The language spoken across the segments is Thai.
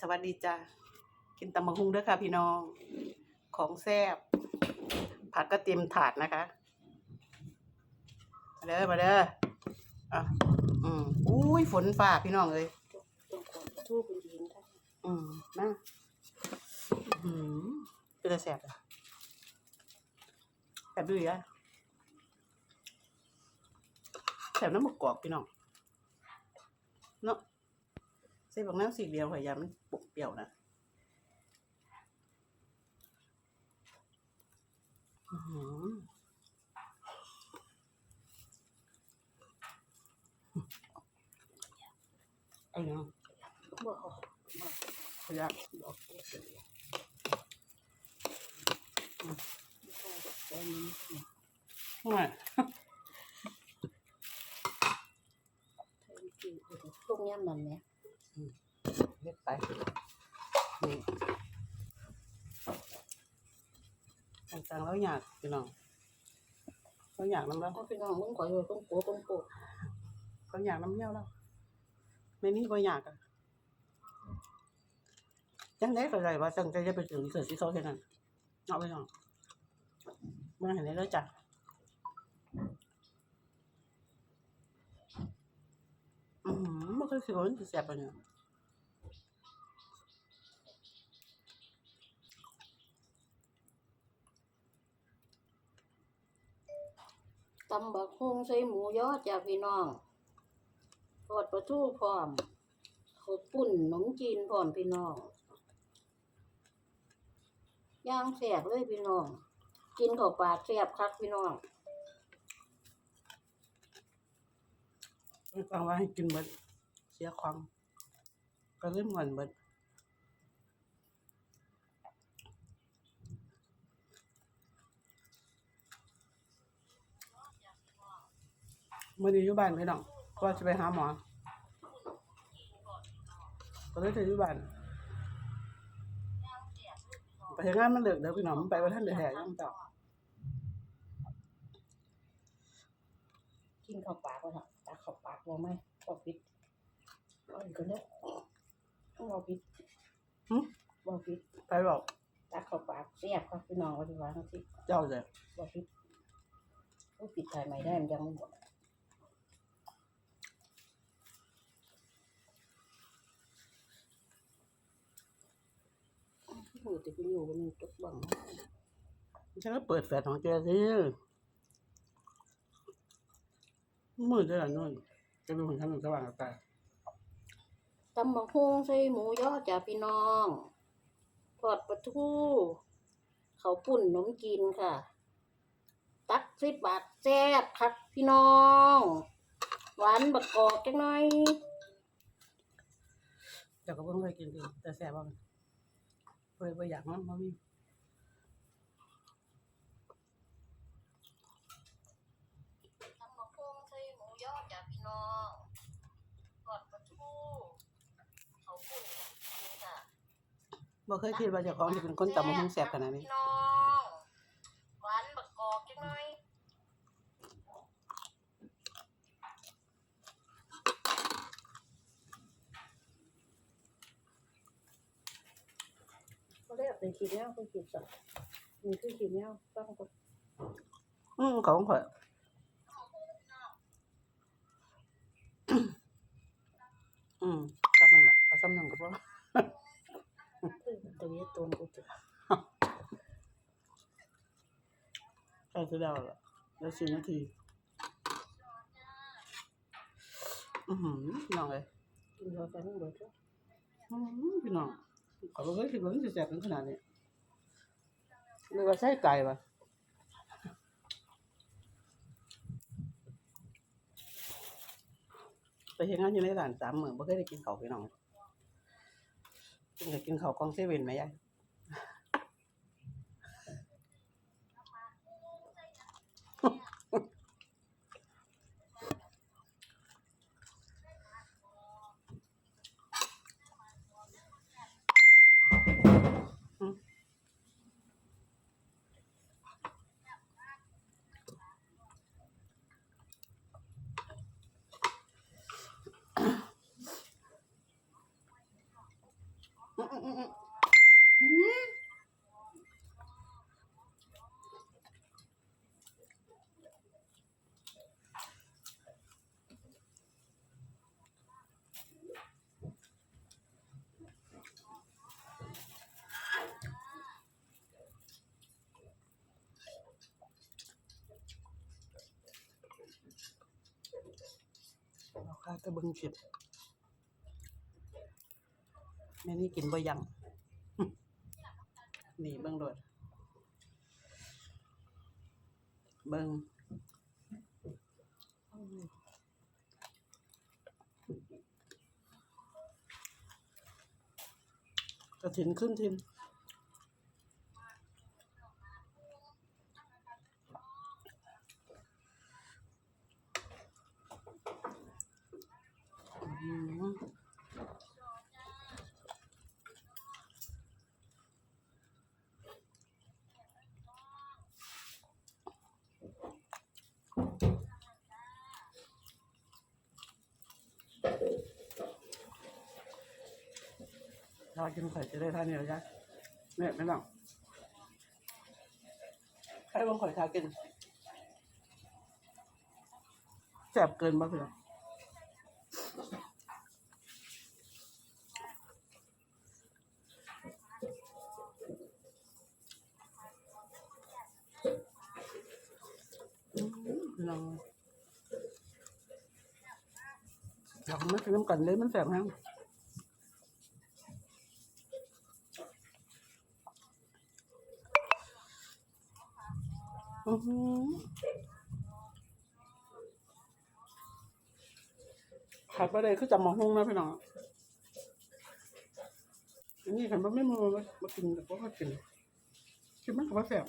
สวัสดีจ้ากินตำบักหุ่งด้อค่ะ พี่น้อง ของแซ่บผักก็เตรียมถาดนะคะ มาเด้อ มาเด้ออะอืมอุ้ย ฝนฝ่าพี่น้องเลยองขอทูบเป็นยิงค่ะอืมนะอืมเป็นแต่แซ่บอะแซ่บด้วยอะแซ่บน้ำมะกอกพี่น้องเนาะ ส่บักน้ำสีเดียวพยยามันปุกเปรี้ยวนะอื้อหือไอ้เนาะบ่เอาพยายามบอกเด็กเลยไม่ใช่แบบนี้ยไม่ใช้วิธีอื่นพวกย่ำนั่นไหม เล็กไปนี่ ต่างๆแล้วอยากพี่น้องเขาอยากน้ำแล้วเอาพี่น้องมึงขออยู่ต้องโป๊ะต้องโป๊ะเขาอยากน้ำเยี่ยวแล้วในนี้ก็อยากอะยังไงก็ได้ว่าตั้งใจจะไปถึงเกิดที่เขาแค่นั้นเอาไปน้องมาเห็นได้แล้วจ้ะอือหือไม่เคยคิดว่ามันจะแซ่บปานเนี่ย ตำบักฮุงใส่หมูยอจากพี่น้องทอดปลาทูพร้อมข้าวปุ้นขนมจีนพร้อมพี่น้องย่างแสบเลยพี่น้อง กินข้าปากแสบคักพี่น้องไม่ฟังว่าให้กินเบิดเสียความก็เริ่มหวนเบิด มื่อนี้อยู่บ้านพี่น้องก็จะไปหาหมอก็เลยจะอยู่บ้านไปเฮ็ดงานมันเลิกเดี๋ยวพี่น้องมันไปวันท่านเดือดแห่ยังเจ้ากินเข้าปากว่าตักเข้าปากว่าไหมบ่ปิดเอาอีกคนเด้อต้องบ่ปิดหึบ่ปิดไปบอกตักเข้าปากเสียบครับพี่น้องว่าที่ว่าจังซี่เจ้าเลยบ่ปิดโอ้ปิดถ่ายใหม่ได้มันยังไม่หมดมือ ติดอยู่บนนี้ตกบังฉันก็เปิดแฟลชของแกสิมืดได้หรอนู่นจะดูของฉันมันสว่างตาตำบักฮงใส่หมูยอจ้ะพี่น้องทอดปลาทูเขาวปุ่นขนมจีนค่ะ ตักสิบบาทแซ่บครับพี่น้อง หวานบักกอกจังหน่อยเจ้าก็เพิ่งเคยกินดิแต่แซ่บบ้าง เคยไปอยากมันมามีตำบักฮงใส่หมูยอจ้ะพี่น้องทอดปลาทูเขาวปุ่นขนมจีนค่ะบ่เคยคิดว่าเจ้าของจะเป็นคนตำมะฮุ่งแซ่บขนาดนี้ พี่น้องหวานบักกอกจังหน่อย ก็ได้ เป็นขีดแนวเป็นขีดสับมีคือขีดแนวต้องกดอืมของข่อยอืมจำมันละก็จำหนึ่งก็พอคือตัวนี้ตัวมันจะใกล้จะได้แล้วล่ะแล้วสี่นาทีอือหือพี่น้องเลยกินเยอะไปไม่หมดแล้วอืมพี่น้อง เขาบอกเฮ้ยคิดว่ามันจะแสบขนาดนี้นึกว่าไส้ไก่ปะไปเห็นงานอยู่ในร้านสามหมื่นบ่เคยได้กินเขาวพี่น้องกินกับกินเขาวกองเซเว่นไหมยาย อืมอืมอืมอืมเราค่าจะเบิ่งคลิป แม่นี่กินบ่ยังนี่เบิ้งโดดเบิ้งกระถินขึ้นทินอืม เรากินไข่จะได้ท่านี่เหรอจ๊ะเนี่ยไม่ต้องใครบางข่อยทากินแสบเกินป่ะเพื่อนอืมลองลองมากินน้ำกันเลยมันแสบแห้ อือหือขาดไปเลยคือจำมองหงนะพี่น้องอันนี้ขันว่าไม่มือมามากินแต่ก็กินกินมันก็ว่าแสบ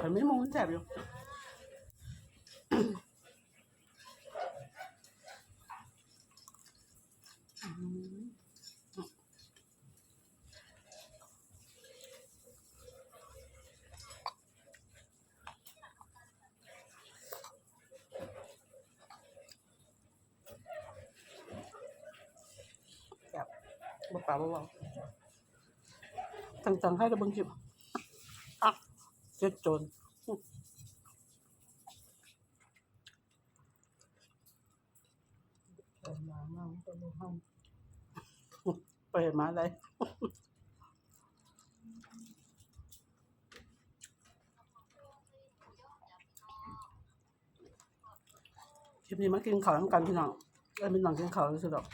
ขันไม่มองมันแสบอยู่ อืมแสบ บอกปล่าบอกจังๆให้ราเบิงคลิปอะเจ็ดจรเปิดมาเมาไปเลยห้องเปิดมาเลยคลิปนี้มากินข้าวทั้งกันพี่น้องแล้วมีหนังกินข้าวรู้สึกดอก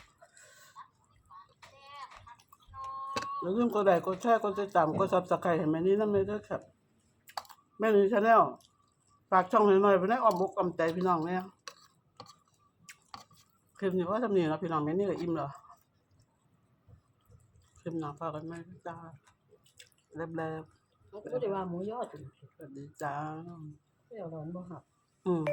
แล้วลืมกดไลค์กดแชร์กดติดตามกดซับสไครต์ให้แม่นี้นั่นเลยด้วยครับ แม่นี้ชาแนลฝากช่องหน่อยๆไปได้ออมมุกออมใจพี่น้องเนี่ยคลิปนี้ว่าทำนี่นะพี่น้องแม่นี่ก็อิ่มเหรอคลิปหน้าฝากกันไหมจ้าเล็บมันก็ได้ว่าหมูยอดๆสวัสดีจ้าเดี๋ยวร้อนบ่ครับอืม